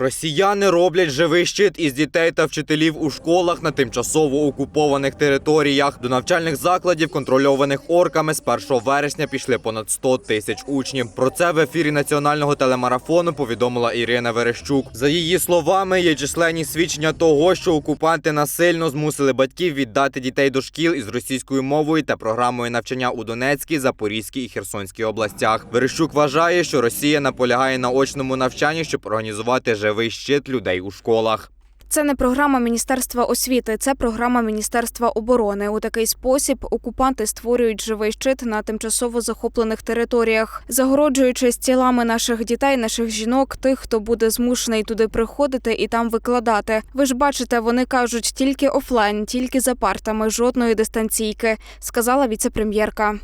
Росіяни роблять живий щит із дітей та вчителів у школах на тимчасово окупованих територіях. До навчальних закладів, контрольованих орками, з 1 вересня пішли понад 100 тисяч учнів. Про це в ефірі національного телемарафону повідомила Ірина Верещук. За її словами, є численні свідчення того, що окупанти насильно змусили батьків віддати дітей до шкіл із російською мовою та програмою навчання у Донецькій, Запорізькій і Херсонській областях. Верещук вважає, що Росія наполягає на очному навчанні, щоб організувати живий щит людей у школах. Це не програма Міністерства освіти, це програма Міністерства оборони. У такий спосіб окупанти створюють живий щит на тимчасово захоплених територіях, загороджуючи з тілами наших дітей, наших жінок, тих, хто буде змушений туди приходити і там викладати. Ви ж бачите, вони кажуть тільки офлайн, тільки за партами, жодної дистанційки, сказала віцепрем'єрка.